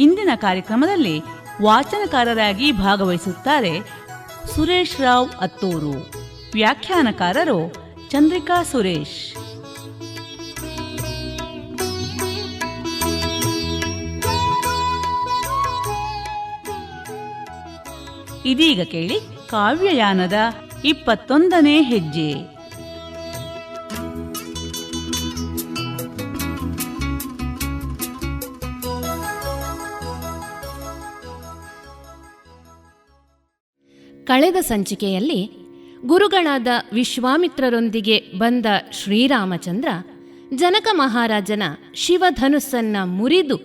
ಇಂದಿನ ಕಾರ್ಯಕ್ರಮದಲ್ಲಿ ವಾಚನಕಾರರಾಗಿ ಭಾಗವಹಿಸುತ್ತಾರೆ ಸುರೇಶ್ ರಾವ್ ಅತ್ತೂರು. ವ್ಯಾಖ್ಯಾನಕಾರರು ಚಂದ್ರಿಕಾ ಸುರೇಶ್. ಇದೀಗ ಕೇಳಿ ಕಾವ್ಯಯಾನದ ಇಪ್ಪತ್ತೊಂದನೇ ಹೆಜ್ಜೆ. ಕಳೆದ ಸಂಚಿಕೆಯಲ್ಲಿ ಗುರುಗಳಾದ ವಿಶ್ವಾಮಿತ್ರರೊಂದಿಗೆ ಬಂದ ಶ್ರೀರಾಮಚಂದ್ರ ಜನಕ ಮಹಾರಾಜನ ಶಿವಧನುಸ್ಸನ್ನ ಮುರಿದು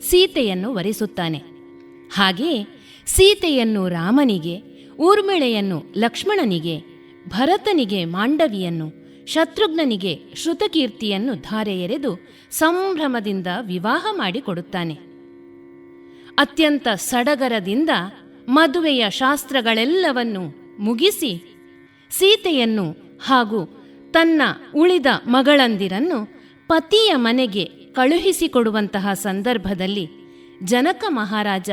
ಸೀತೆಯನ್ನು ವರಿಸುತ್ತಾನೆ. ಹಾಗೆಯೇ ಸೀತೆಯನ್ನು ರಾಮನಿಗೆ, ಊರ್ಮಿಳೆಯನ್ನು ಲಕ್ಷ್ಮಣನಿಗೆ, ಭರತನಿಗೆ ಮಾಂಡವಿಯನ್ನು, ಶತ್ರುಘ್ನನಿಗೆ ಶ್ರುತಕೀರ್ತಿಯನ್ನು ಧಾರೆ ಎರೆದು ಸಂಭ್ರಮದಿಂದ ವಿವಾಹ ಮಾಡಿಕೊಡುತ್ತಾನೆ. ಅತ್ಯಂತ ಸಡಗರದಿಂದ ಮದುವೆಯ ಶಾಸ್ತ್ರಗಳೆಲ್ಲವನ್ನು ಮುಗಿಸಿ ಸೀತೆಯನ್ನು ಹಾಗೂ ತನ್ನ ಉಳಿದ ಮಗಳಂದಿರನ್ನು ಪತಿಯ ಮನೆಗೆ ಕಳುಹಿಸಿಕೊಡುವಂತಹ ಸಂದರ್ಭದಲ್ಲಿ ಜನಕ ಮಹಾರಾಜ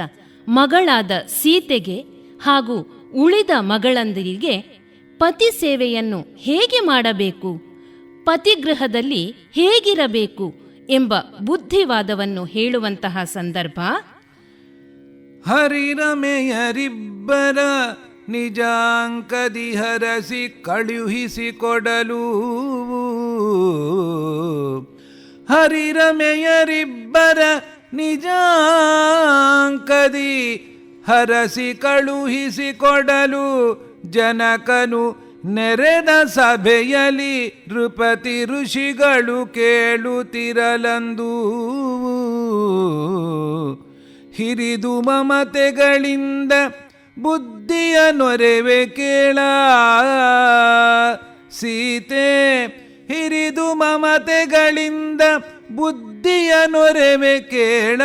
ಮಗಳಾದ ಸೀತೆಗೆ ಹಾಗೂ ಉಳಿದ ಮಗಳಂದಿರಿಗೆ ಪತಿ ಸೇವೆಯನ್ನು ಹೇಗೆ ಮಾಡಬೇಕು? ಪತಿಗೃಹದಲ್ಲಿ ಹೇಗಿರಬೇಕು ಎಂಬ ಬುದ್ಧಿವಾದವನ್ನು ಹೇಳುವಂತಹ ಸಂದರ್ಭ ಹರಿರಮೆಯರಿಬ್ಬರ ನಿಜಾಂಕದಿ ಹರಸಿ ಕಳುಹಿಸಿಕೊಡಲು. ಹರಿರಮೆಯರಿಬ್ಬರ ನಿಜಾಂಕದಿ ಹರಸಿ ಕಳುಹಿಸಿಕೊಡಲು. ಜನಕನು ನೆರೆದ ಸಭೆಯಲ್ಲಿ ನೃಪತಿ ಋಷಿಗಳು ಕೇಳುತ್ತಿರಲಂದೂ. ಹಿರಿದು ಮಮತೆಗಳಿಂದ ಬುದ್ಧಿಯ ನೊರೆವೆ ಕೇಳ. ಸೀತೆ, ಹಿರಿದು ಮಮತೆಗಳಿಂದ ಬುದ್ಧಿಯ ನೊರೆವೆ ಕೇಳ.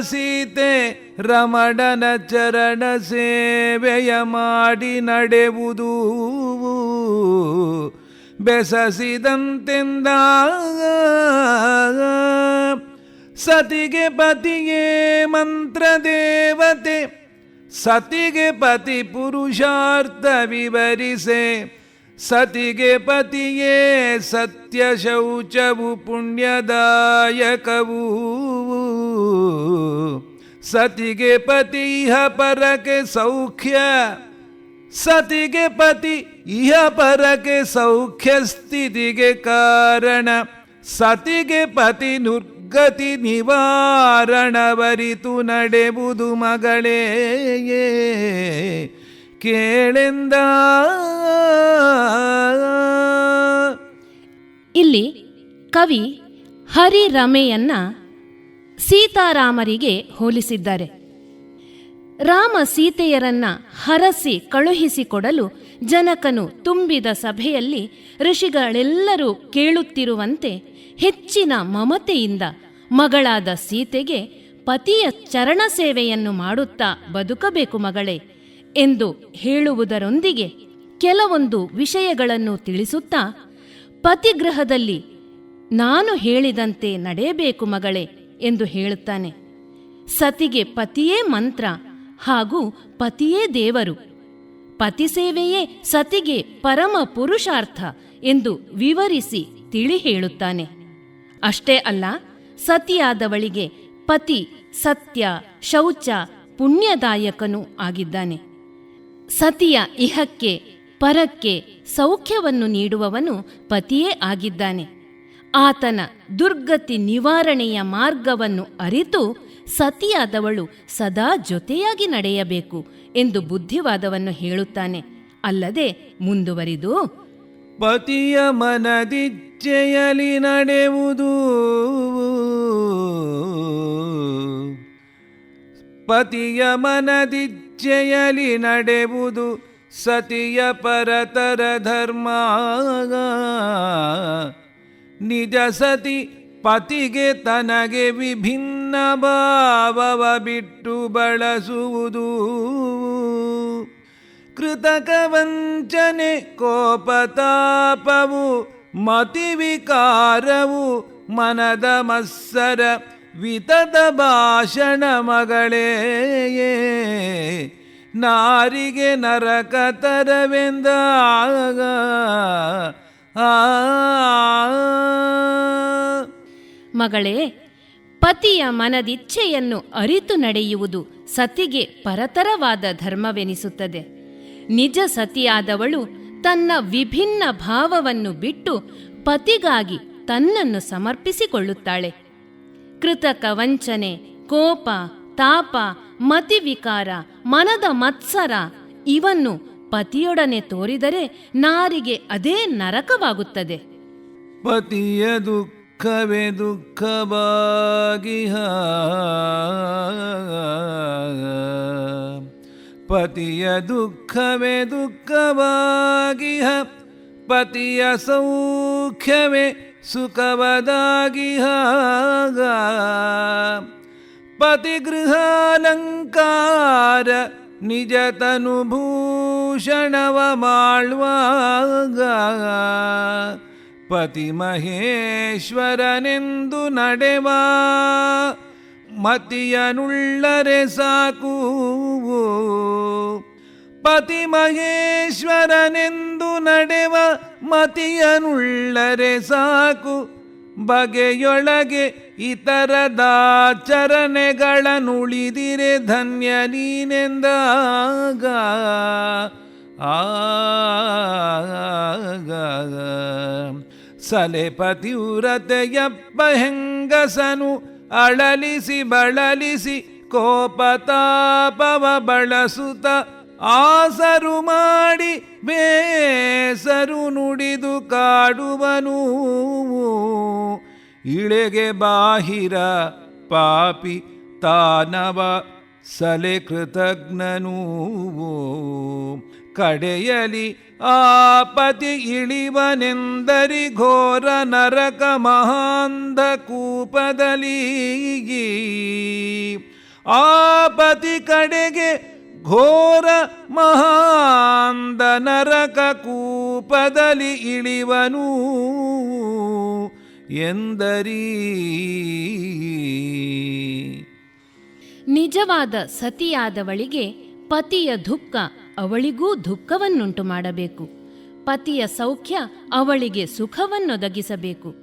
ಸೀತೆ, ರಮಣನ ಚರಣ ಸೇವೆಯ ಮಾಡಿ ನಡೆವುದು. ಬೆಸಸಿದಂತೆಂದ. ಸತಿಗೆ ಪತಿಯೇ ಮಂತ್ರ ದೇವತೆ ಸತಿಗೆ ಪತಿ ಪುರುಷಾರ್ಥ ವಿವರಿಸೆ ಸತಿಗೆ ಪತಿಯೇ ಸತ್ಯ ಶೌಚವು ಪುಣ್ಯದಾಯಕವು ಸತಿಗೆ ಪತಿ ಇಹ ಪರಕ್ಕೆ ಸೌಖ್ಯ ಸತಿಗೆ ಪತಿ ಇಹ ಪರಕ್ಕೆ ಸೌಖ್ಯ ಸ್ಥಿತಿಗೆ ಕಾರಣ ಸತಿಗೆ ಪತಿ ನುರ್ಗತಿ ನಿವಾರಣವರಿತು ನಡೆಬುದು ಮಗಳೇ ಕೇಳೆಂದ ಇಲ್ಲಿ ಕವಿ ಹರಿರಮೆಯನ್ನ ಸೀತಾರಾಮರಿಗೆ ಹೋಲಿಸಿದ್ದಾರೆ. ರಾಮ ಸೀತೆಯರನ್ನ ಹರಸಿ ಕಳುಹಿಸಿಕೊಡಲು ಜನಕನು ತುಂಬಿದ ಸಭೆಯಲ್ಲಿ ಋಷಿಗಳೆಲ್ಲರೂ ಕೇಳುತ್ತಿರುವಂತೆ ಹೆಚ್ಚಿನ ಮಮತೆಯಿಂದ ಮಗಳಾದ ಸೀತೆಗೆ ಪತಿಯ ಚರಣ ಸೇವೆಯನ್ನು ಮಾಡುತ್ತಾ ಬದುಕಬೇಕು ಮಗಳೇ ಎಂದು ಹೇಳುವುದರೊಂದಿಗೆ ಕೆಲವೊಂದು ವಿಷಯಗಳನ್ನು ತಿಳಿಸುತ್ತಾ ಪತಿಗೃಹದಲ್ಲಿ ನಾನು ಹೇಳಿದಂತೆ ನಡೆಯಬೇಕು ಮಗಳೇ ಎಂದು ಹೇಳುತ್ತಾನೆ. ಸತಿಗೆ ಪತಿಯೇ ಮಂತ್ರ ಹಾಗೂ ಪತಿಯೇ ದೇವರು. ಪತಿ ಸೇವೆಯೇ ಸತಿಗೆ ಪರಮ ಪುರುಷಾರ್ಥ ಎಂದು ವಿವರಿಸಿ ತಿಳಿ ಹೇಳುತ್ತಾನೆ. ಅಷ್ಟೇ ಅಲ್ಲ, ಸತಿಯಾದವಳಿಗೆ ಪತಿ, ಸತ್ಯ, ಶೌಚ, ಪುಣ್ಯದಾಯಕನೂ ಆಗಿದ್ದಾನೆ. ಸತಿಯ ಇಹಕ್ಕೆ, ಪರಕ್ಕೆ ಸೌಖ್ಯವನ್ನು ನೀಡುವವನು ಪತಿಯೇ ಆಗಿದ್ದಾನೆ. ಆತನ ದುರ್ಗತಿ ನಿವಾರಣೆಯ ಮಾರ್ಗವನ್ನು ಅರಿತು ಸತಿಯಾದವಳು ಸದಾ ಜೊತೆಯಾಗಿ ನಡೆಯಬೇಕು ಎಂದು ಬುದ್ಧಿವಾದವನ್ನು ಹೇಳುತ್ತಾನೆ. ಅಲ್ಲದೆ ಮುಂದುವರಿದು, ಪತಿಯ ಮನದಿಚ್ಛೆಯಲಿ ನಡೆಯುವುದು ಪತಿಯ ಮನದಿಚ್ಛೆಯಲಿ ನಡೆಯುವುದು ಸತಿಯ ಪರತರ ಧರ್ಮ. ನಿಜ ಸತಿ ಪತಿಗೆ ತನಗೆ ವಿಭಿನ್ನ ಭಾವವ ಬಿಟ್ಟು ಬಳಸುವುದು. ಕೃತಕ ವಂಚನೆ ಕೋಪತಾಪವು ಮತಿವಿಕಾರವು, ಮನದ ಮತ್ಸರ, ವಿತದ ಭಾಷಣ ಮಗಳೇ ನಾರಿಗೆ ನರಕ ತರವೆಂದಾಗ ಮಗಳೇ ಪತಿಯ ಮನದಿಚ್ಛೆಯನ್ನು ಅರಿತು ನಡೆಯುವುದು ಸತಿಗೆ ಪರತರವಾದ ಧರ್ಮವೆನಿಸುತ್ತದೆ. ನಿಜ ಸತಿಯಾದವಳು ತನ್ನ ವಿಭಿನ್ನ ಭಾವವನ್ನು ಬಿಟ್ಟು ಪತಿಗಾಗಿ ತನ್ನನ್ನು ಸಮರ್ಪಿಸಿಕೊಳ್ಳುತ್ತಾಳೆ. ಕೃತಕ ವಂಚನೆ ಕೋಪ, ತಾಪ, ಮತಿವಿಕಾರ, ಮನದ ಮತ್ಸರ ಇವನ್ನು ಪತಿಯೊಡನೆ ತೋರಿದರೆ ನಾರಿಗೆ ಅದೇ ನರಕವಾಗುತ್ತದೆ. ಪತಿಯ ದುಃಖವೇ दुःखवे दुःखभागिः पतिय दुःखवे दुःखभागिः पतिय सौख्यवे सुखवदागिः पतिगृहालङ्कार निजतनुभूषणवमाळ्वागा ಪತಿ ಮಹೇಶ್ವರನೆಂದು ನಡೆವ ಮತಿಯನುಳ್ಳರೆ ಸಾಕು. ಪತಿ ಮಹೇಶ್ವರನೆಂದು ನಡೆವ ಮತಿಯನುಳ್ಳರೆ ಸಾಕು. ಬಗೆಯೊಳಗೆ ಇತರದಾಚರಣೆಗಳನ್ನುಳಿದಿರೆ ಧನ್ಯ ನೀನೆಂದಾಗ. ಆಗ ಸಲೆ ಪತಿವ್ರತೆಯಪ್ಪ ಹೆಂಗಸನು ಅಳಲಿಸಿ ಬಳಲಿಸಿ ಕೋಪತಾಪವ ಬಳಸುತ್ತ ಆಸರು ಮಾಡಿ ಬೇಸರು ನುಡಿದು ಕಾಡುವನು. ಇಳೆಗೆ ಬಾಹಿರ ಪಾಪಿ ತಾನವ ಸಲೆ ಕೃತಜ್ಞನೂ. ಕಡೆಯಲಿ ಆಪತಿ ಇಳಿವನೆಂದರಿ ಘೋರ ನರಕ ಮಹಾಂಧ ಕೂಪದಲ್ಲಿ ಆಪತಿ ಕಡೆಗೆ ಘೋರ ಮಹಾಂಧ ನರಕ ಕೂಪದಲ್ಲಿ ಇಳಿವನು ಎಂದರೀ. ನಿಜವಾದ ಸತಿಯಾದವಳಿಗೆ ಪತಿಯ ದುಃಖ ಅವಳಿಗೂ ದುಃಖವನ್ನುಂಟು ಮಾಡಬೇಕು. ಪತಿಯ ಸೌಖ್ಯ ಅವಳಿಗೆ ಸುಖವನ್ನೊದಗಿಸಬೇಕು.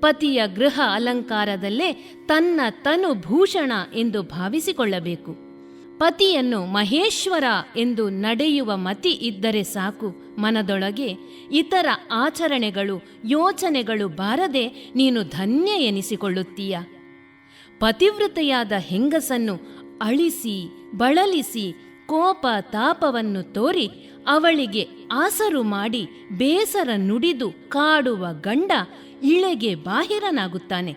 ಪತಿಯ ಗೃಹ ಅಲಂಕಾರದಲ್ಲೇ ತನ್ನ ತನು ಭೂಷಣ ಎಂದು ಭಾವಿಸಿಕೊಳ್ಳಬೇಕು. ಪತಿಯನ್ನು ಮಹೇಶ್ವರ ಎಂದು ನಡೆಯುವ ಮತಿ ಇದ್ದರೆ ಸಾಕು. ಮನದೊಳಗೆ ಇತರ ಆಚರಣೆಗಳು, ಯೋಚನೆಗಳು ಬಾರದೆ ನೀನು ಧನ್ಯ ಎನಿಸಿಕೊಳ್ಳುತ್ತೀಯ. ಪತಿವ್ರತೆಯಾದ ಹೆಂಗಸನ್ನು ಅಳಿಸಿ, ಬಳಲಿಸಿ ಕೋಪ ತಾಪವನ್ನು ತೋರಿ ಅವಳಿಗೆ ಆಸರು ಮಾಡಿ ಬೇಸರ ನುಡಿದು ಕಾಡುವ ಗಂಡ ಇಳೆಗೆ ಬಾಹಿರನಾಗುತ್ತಾನೆ.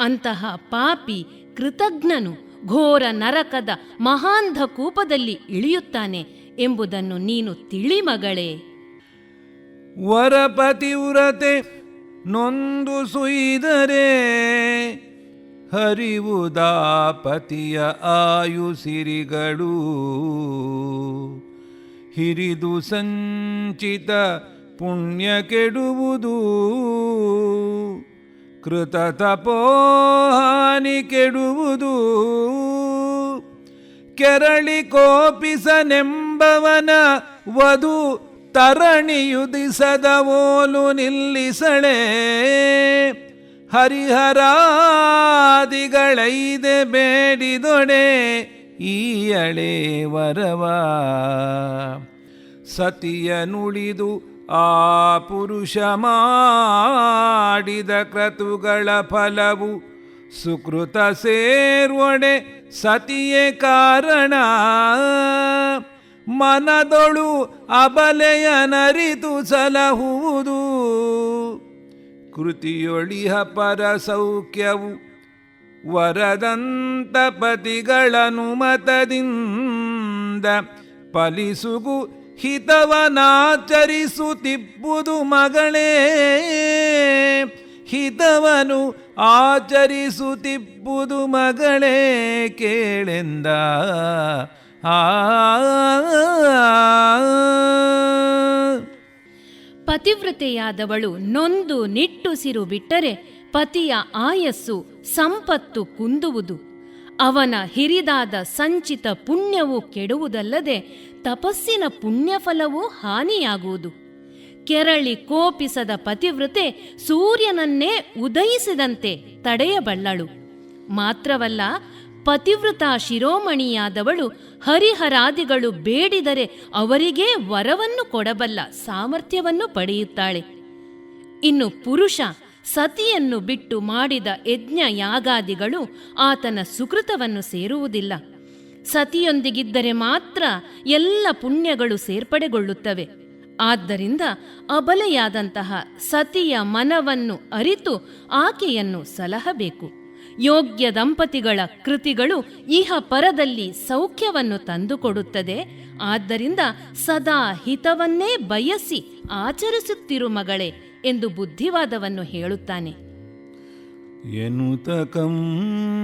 ಅಂತಹ ಪಾಪಿ ಕೃತಜ್ಞನು ಘೋರ ನರಕದ ಮಹಾಂಧ ಕೂಪದಲ್ಲಿ ಇಳಿಯುತ್ತಾನೆ ಎಂಬುದನ್ನು ನೀನು ತಿಳಿ ಮಗಳೇ. ವರಪತಿವ್ರತೆ ನೊಂದು ಸುಯ್ದರೆ ಹರಿವುದಾ ಪತಿಯ ಆಯುಸಿರಿಗಳು. ಹಿರಿದು ಸಂಚಿತ ಪುಣ್ಯ ಕೆಡುವುದು. ಕೃತ ತಪೋಹಾನಿ ಕೆಡುವುದು. ಕೆರಳಿ ಕೋಪಿಸನೆಂಬವನ ವಧು ತರಣಿಯುದಿಸದ ಓಲು ನಿಲ್ಲಿಸಳೆ ಹರಿಹರಾದಿಗಳೈದೆ ಬೇಡಿದೊಡೆ ಈಯಳೆ ವರವ. ಸತಿಯ ನುಳಿದು ಆ ಪುರುಷ ಮಾಡಿದ ಕ್ರತುಗಳ ಫಲವು ಸುಕೃತ ಸೇರ್ವೊಡೆ ಸತಿಯೇ ಕಾರಣ. ಮನದೊಳು ಅಬಲೆಯ ನರಿತು ಸಲಹುವುದು. ಕೃತಿಯೊಳಿಹ ಪರ ಸೌಖ್ಯವು ವರದಂತ ಪತಿಗಳನುಮತದಿಂದ ಫಲಿಸುಗು ಹಿತವನಾಚರಿಸುತ್ತಿಪ್ಪುದು ಮಗಳೇ. ಹಿತವನು ಆಚರಿಸುತ್ತಿಪ್ಪುದು ಮಗಳೇ ಕೇಳೆಂದ. ಆ ಪತಿವ್ರತೆಯಾದವಳು ನೊಂದು ನಿಟ್ಟುಸಿರು ಬಿಟ್ಟರೆ ಪತಿಯ ಆಯಸ್ಸು ಸಂಪತ್ತು ಕುಂದುವುದು. ಅವನ ಹಿರಿದಾದ ಸಂಚಿತ ಪುಣ್ಯವು ಕೆಡುವುದಲ್ಲದೆ ತಪಸ್ಸಿನ ಪುಣ್ಯಫಲವೂ ಹಾನಿಯಾಗುವುದು. ಕೆರಳಿ ಕೋಪಿಸದ ಪತಿವ್ರತೆ ಸೂರ್ಯನನ್ನೇ ಉದಯಿಸಿದಂತೆ ತಡೆಯಬಲ್ಲಳು. ಮಾತ್ರವಲ್ಲ ಪತಿವ್ರತ ಶಿರೋಮಣಿಯಾದವಳು ಹರಿಹರಾದಿಗಳು ಬೇಡಿದರೆ ಅವರಿಗೇ ವರವನ್ನು ಕೊಡಬಲ್ಲ ಸಾಮರ್ಥ್ಯವನ್ನು ಪಡೆಯುತ್ತಾಳೆ. ಇನ್ನು ಪುರುಷ ಸತಿಯನ್ನು ಬಿಟ್ಟು ಮಾಡಿದ ಯಜ್ಞ ಯಾಗಾದಿಗಳು ಆತನ ಸುಕೃತವನ್ನು ಸೇರುವುದಿಲ್ಲ. ಸತಿಯೊಂದಿಗಿದ್ದರೆ ಮಾತ್ರ ಎಲ್ಲ ಪುಣ್ಯಗಳು ಸೇರ್ಪಡೆಗೊಳ್ಳುತ್ತವೆ. ಆದ್ದರಿಂದ ಅಬಲೆಯಾದಂತಹ ಸತಿಯ ಮನವನ್ನು ಅರಿತು ಆಕೆಯನ್ನು ಸಲಹಬೇಕು. ಯೋಗ್ಯ ದಂಪತಿಗಳ ಕೃತಿಗಳು ಇಹ ಪರದಲ್ಲಿ ಸೌಖ್ಯವನ್ನು ತಂದುಕೊಡುತ್ತದೆ. ಆದ್ದರಿಂದ ಸದಾ ಹಿತವನ್ನೇ ಬಯಸಿ ಆಚರಿಸುತ್ತಿರು ಮಗಳೇ ಎಂದು ಬುದ್ಧಿವಾದವನ್ನು ಹೇಳುತ್ತಾನೆ. ಎನುತ ಕಂಬನಿದುಂಬಿ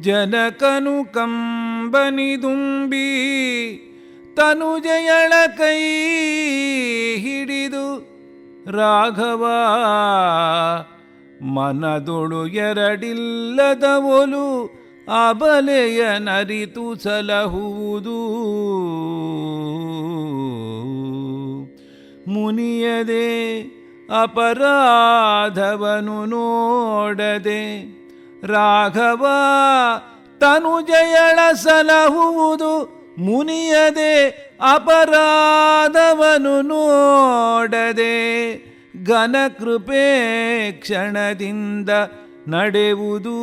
ಜನಕನು ಕಂಬನಿದುಂಬಿ ತನುಜಯಳ ಕೈ ಹಿಡಿದು ರಾಘವ ಮನದೊಳು ಎರಡಿಲ್ಲದ ಒಲು ಅಬಲೆಯ ನರಿತು ಸಲಹುವುದು. ಮುನಿಯದೆ ಅಪರಾಧವನು ನೋಡದೆ ರಾಘವ ತನುಜಯಳ ಸಲಹುವುದು ಮುನಿಯದೆ ಅಪರಾಧವನು ನೋಡದೆ ಘನಕೃಪೆ ಕ್ಷಣದಿಂದ ನಡೆಯುವುದು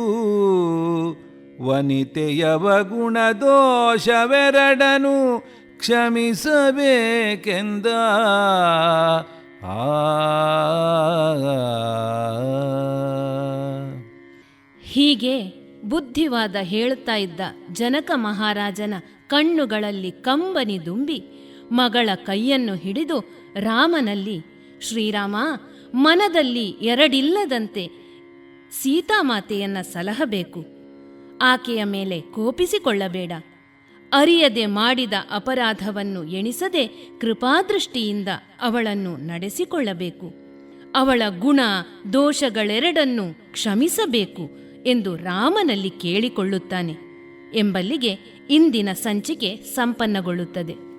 ವನಿತೆಯವ ಗುಣದೋಷವೆರಡನು ಕ್ಷಮಿಸಬೇಕೆಂದ. ಆ. ಹೀಗೆ ಬುದ್ಧಿವಾದ ಹೇಳ್ತಾ ಇದ್ದ ಜನಕ ಮಹಾರಾಜನ ಕಣ್ಣುಗಳಲ್ಲಿ ಕಂಬನಿ ದುಂಬಿ ಮಗಳ ಕೈಯನ್ನು ಹಿಡಿದು ರಾಮನಲ್ಲಿ, ಶ್ರೀರಾಮ, ಮನದಲ್ಲಿ ಎರಡಿಲ್ಲದಂತೆ ಸೀತಾಮಾತೆಯನ್ನ ಸಲಹಬೇಕು. ಆಕೆಯ ಮೇಲೆ ಕೋಪಿಸಿಕೊಳ್ಳಬೇಡ. ಅರಿಯದೆ ಮಾಡಿದ ಅಪರಾಧವನ್ನು ಎಣಿಸದೆ ಕೃಪಾದೃಷ್ಟಿಯಿಂದ ಅವಳನ್ನು ನಡೆಸಿಕೊಳ್ಳಬೇಕು. ಅವಳ ಗುಣ, ದೋಷಗಳೆರಡನ್ನು ಕ್ಷಮಿಸಬೇಕು. ಎಂದು ರಾಮನಲ್ಲಿ ಕೇಳಿಕೊಳ್ಳುತ್ತಾನೆ ಎಂಬಲ್ಲಿಗೆ ಇಂದಿನ ಸಂಚಿಕೆ ಸಂಪನ್ನಗೊಳ್ಳುತ್ತದೆ.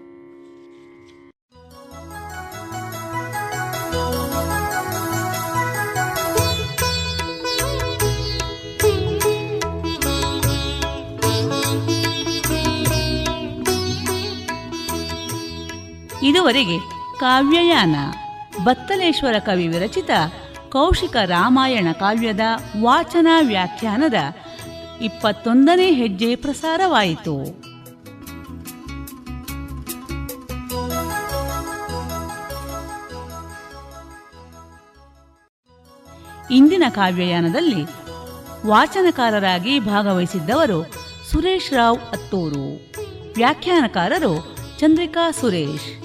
ಇದುವರೆಗೆ ಕಾವ್ಯಯಾನ ಬತ್ತಲೇಶ್ವರ ಕವಿ ವಿರಚಿತ ಕೌಶಿಕ ರಾಮಾಯಣ ಕಾವ್ಯದ ವಾಚನ ವ್ಯಾಖ್ಯಾನದ ಇಪ್ಪತ್ತೊಂದನೇ ಹೆಜ್ಜೆ ಪ್ರಸಾರವಾಯಿತು. ಇಂದಿನ ಕಾವ್ಯಯಾನದಲ್ಲಿ ವಾಚನಕಾರರಾಗಿ ಭಾಗವಹಿಸಿದ್ದವರು ಸುರೇಶ್ ರಾವ್ ಅತ್ತೂರು, ವ್ಯಾಖ್ಯಾನಕಾರರು ಚಂದ್ರಿಕಾ ಸುರೇಶ್.